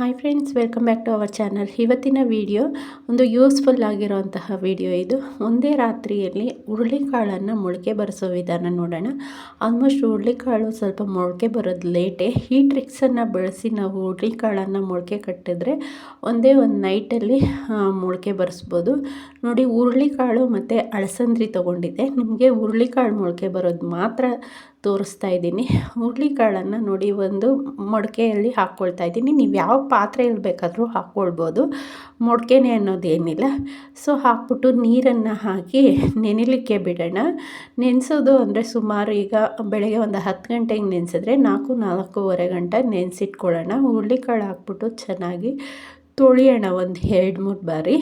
Hi friends welcome back to our channel ಇವತ್ತಿನ video ಒಂದು useful ಆಗಿರುವಂತಹ ವಿಡಿಯೋ ಇದು. ಒಂದೇ ರಾತ್ರಿಯಲ್ಲಿ ಹುರುಳಿಕಾಳನ್ನು ಮೊಳಕೆ ಬರೆಸೋ ವಿಧಾನ ನೋಡೋಣ. ಆಲ್ಮೋಸ್ಟ್ ಹುರುಳಿಕಾಳು ಸ್ವಲ್ಪ ಮೊಳಕೆ ಬರೋದು ಲೇಟೇ ಈ ಟ್ರಿಕ್ಸನ್ನು ಬಳಸಿ ನಾವು ಹುರುಳಿಕಾಳನ್ನು ಮೊಳಕೆ ಕಟ್ಟಿದ್ರೆ ಒಂದೇ ಒಂದು ನೈಟಲ್ಲಿ ಮೊಳಕೆ ಬರೆಸ್ಬೋದು. ನೋಡಿ, ಹುರುಳಿಕಾಳು ಮತ್ತು ಅಳಸಂದ್ರಿ ತೊಗೊಂಡಿದ್ದೆ. ನಿಮಗೆ ಹುರುಳಿಕಾಳು ಮೊಳಕೆ ಬರೋದು ಮಾತ್ರ ತೋರಿಸ್ತಾ ಇದ್ದೀನಿ. ಹುರುಳಿಕಾಳನ್ನು ನೋಡಿ ಒಂದು ಮೊಡಕೆಯಲ್ಲಿ ಹಾಕ್ಕೊಳ್ತಾ ಇದ್ದೀನಿ. ನೀವು ಯಾವ ಪಾತ್ರೆಯಲ್ಲಿ ಬೇಕಾದರೂ ಹಾಕ್ಕೊಳ್ಬೋದು. ಮೊಡಕೆನೆ ಅನ್ನೋದೇನಿಲ್ಲ ಸೊ, ಹಾಕ್ಬಿಟ್ಟು ನೀರನ್ನು ಹಾಕಿ ನೆನೆಲಿಕ್ಕೆ ಬಿಡೋಣ. ನೆನೆಸೋದು ಅಂದರೆ ಸುಮಾರು ಈಗ ಬೆಳಗ್ಗೆ ಒಂದು ಹತ್ತು ಗಂಟೆಗೆ ನೆನೆಸಿದ್ರೆ ನಾಲ್ಕು, ನಾಲ್ಕೂವರೆ ಗಂಟೆ ನೆನೆಸಿಟ್ಕೊಳ್ಳೋಣ. ಹುರುಳಿಕಾಳು ಹಾಕ್ಬಿಟ್ಟು ಚೆನ್ನಾಗಿ ತೊಳೆಯೋಣ ಒಂದು ಎರಡು ಮೂರು ಬಾರಿ.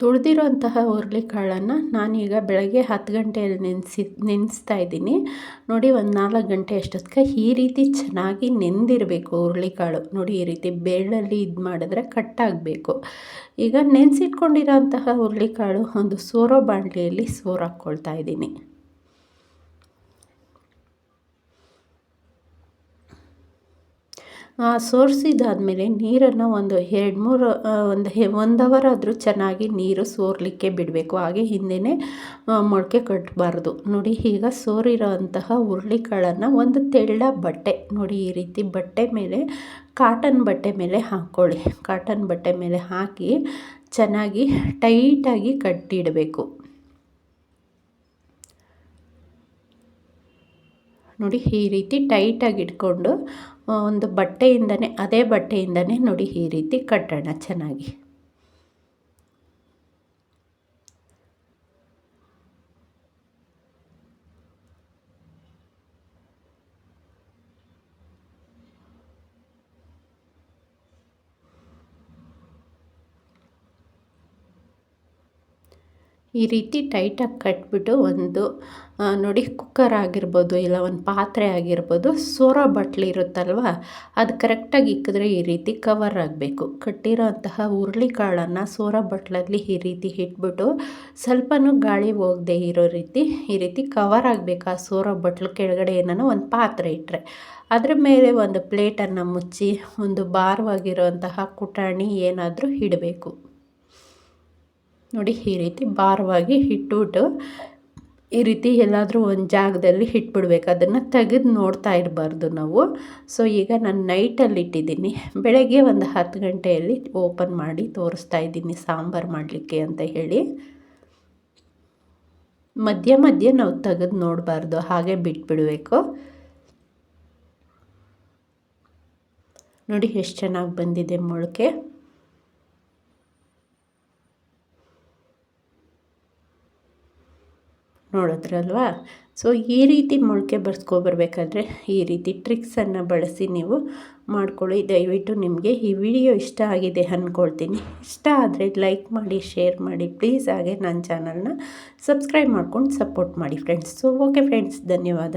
ತುಳಿದಿರೋಂತಹ ಹುರುಳಿಕಾಳನ್ನು ನಾನೀಗ ಬೆಳಗ್ಗೆ ಹತ್ತು ಗಂಟೆಯಲ್ಲಿ ನೆನೆಸಿ ನೆನೆಸ್ತಾ ಇದ್ದೀನಿ. ನೋಡಿ ಒಂದು ನಾಲ್ಕು ಗಂಟೆ ಅಷ್ಟೊತ್ತಿಗೆ ಈ ರೀತಿ ಚೆನ್ನಾಗಿ ನೆಂದಿರಬೇಕು ಹುರುಳಿಕಾಳು. ನೋಡಿ ಈ ರೀತಿ ಬೆಳ್ಳಲ್ಲಿ ಇದು ಮಾಡಿದ್ರೆ ಕಟ್ಟಾಗಬೇಕು. ಈಗ ನೆನೆಸಿಟ್ಕೊಂಡಿರೋ ಅಂತಹ ಹುರುಳಿಕಾಳು ಒಂದು ಸೋರೋ ಬಾಣಲಿಯಲ್ಲಿ ಸೋರಾಕ್ಕೊಳ್ತಾ ಇದ್ದೀನಿ. ಸೋರಿಸಿದಾದ್ಮೇಲೆ ನೀರನ್ನು ಒಂದು ಎರಡು ಮೂರು ಒಂದು ಒಂದು ಅವರ್ ಆದರೂ ಚೆನ್ನಾಗಿ ನೀರು ಸೋರಲಿಕ್ಕೆ ಬಿಡಬೇಕು. ಹಾಗೆ ಹಿಂದೆಯೇ ಮೊಳಕೆ ಕಟ್ಟಬಾರ್ದು ನೋಡಿ, ಈಗ ಸೋರಿರೋ ಅಂತಹ ಹುರುಳಿಕಾಳನ್ನು ಒಂದು ತೆಳ್ಳ ಬಟ್ಟೆ, ನೋಡಿ ಈ ರೀತಿ ಬಟ್ಟೆ ಮೇಲೆ, ಕಾಟನ್ ಬಟ್ಟೆ ಮೇಲೆ ಹಾಕ್ಕೊಳ್ಳಿ ಕಾಟನ್ ಬಟ್ಟೆ ಮೇಲೆ ಹಾಕಿ ಚೆನ್ನಾಗಿ ಟೈಟಾಗಿ ಕಟ್ಟಿಡಬೇಕು. ನೋಡಿ ಈ ರೀತಿ ಟೈಟಾಗಿ ಇಟ್ಕೊಂಡು ಒಂದು ಬಟ್ಟೆಯಿಂದನೇ ಅದೇ ಬಟ್ಟೆಯಿಂದನೇ ನೋಡಿ ಈ ರೀತಿ ಕಟ್ಟೋಣ ಚೆನ್ನಾಗಿ. ಈ ರೀತಿ ಟೈಟಾಗಿ ಕಟ್ಬಿಟ್ಟು ಒಂದು ನೋಡಿ ಕುಕ್ಕರ್ ಆಗಿರ್ಬೋದು ಇಲ್ಲ ಒಂದು ಪಾತ್ರೆ ಆಗಿರ್ಬೋದು ಸೋರ ಬಟ್ಲು ಇರುತ್ತಲ್ವ, ಅದು ಕರೆಕ್ಟಾಗಿ ಇಕ್ಕಿದ್ರೆ ಈ ರೀತಿ ಕವರ್ ಆಗಬೇಕು. ಕಟ್ಟಿರೋ ಅಂತಹ ಹುರುಳಿಕಾಳನ್ನು ಸೋರ ಬಟ್ಲಲ್ಲಿ ಈ ರೀತಿ ಇಟ್ಬಿಟ್ಟು ಸ್ವಲ್ಪನೂ ಗಾಳಿ ಹೋಗದೆ ಇರೋ ರೀತಿ, ಈ ರೀತಿ ಕವರ್ ಆಗಬೇಕು ಆ ಸೋರ ಬಟ್ಲು ಕೆಳಗಡೆ ಏನೋ ಒಂದು ಪಾತ್ರೆ ಇಟ್ಟರೆ ಅದ್ರ ಮೇಲೆ ಒಂದು ಪ್ಲೇಟನ್ನು ಮುಚ್ಚಿ ಒಂದು ಭಾರವಾಗಿರುವಂತಹ ಕುಟಾಣಿ ಏನಾದರೂ ಇಡಬೇಕು. ನೋಡಿ ಈ ರೀತಿ ಭಾರವಾಗಿ ಇಟ್ಬಿಟ್ಟು ಈ ರೀತಿ ಎಲ್ಲಾದರೂ ಒಂದು ಜಾಗದಲ್ಲಿ ಇಟ್ಬಿಡ್ಬೇಕು ಅದನ್ನು ತೆಗೆದು ನೋಡ್ತಾ ಇರಬಾರ್ದು ನಾವು. ಸೊ ಈಗ ನಾನು ನೈಟಲ್ಲಿ ಇಟ್ಟಿದ್ದೀನಿ. ಬೆಳಗ್ಗೆ ಒಂದು ಹತ್ತು ಗಂಟೆಯಲ್ಲಿ ಓಪನ್ ಮಾಡಿ ತೋರಿಸ್ತಾ ಇದ್ದೀನಿ ಸಾಂಬಾರು ಮಾಡಲಿಕ್ಕೆ ಅಂತ ಹೇಳಿ. ಮಧ್ಯ ಮಧ್ಯೆ ನಾವು ತೆಗೆದು ನೋಡಬಾರ್ದು, ಹಾಗೆ ಬಿಟ್ಬಿಡಬೇಕು. ನೋಡಿ ಎಷ್ಟು ಚೆನ್ನಾಗಿ ಬಂದಿದೆ ಮೊಳಕೆ. ನೋಡಿದ್ರಲ್ವಾ? ಸೊ ಈ ರೀತಿ ಮೊಳಕೆ ಬರ್ಸ್ಕೊಬರ್ಬೇಕಾದ್ರೆ ಈ ರೀತಿ ಟ್ರಿಕ್ಸನ್ನು ಬಳಸಿ ನೀವು ಮಾಡ್ಕೊಳ್ಳಿ. ದಯವಿಟ್ಟು ನಿಮಗೆ ಈ ವಿಡಿಯೋ ಇಷ್ಟ ಆಗಿದೆ ಅಂದ್ಕೊಳ್ತೀನಿ ಇಷ್ಟ ಆದರೆ ಲೈಕ್ ಮಾಡಿ ಶೇರ್ ಮಾಡಿ. ಪ್ಲೀಸ್ ಹಾಗೆ ನನ್ನ ಚಾನಲ್ನ ಸಬ್ಸ್ಕ್ರೈಬ್ ಮಾಡ್ಕೊಂಡು ಸಪೋರ್ಟ್ ಮಾಡಿ ಫ್ರೆಂಡ್ಸ್ ಸೊ ಓಕೆ ಫ್ರೆಂಡ್ಸ್ ಧನ್ಯವಾದ.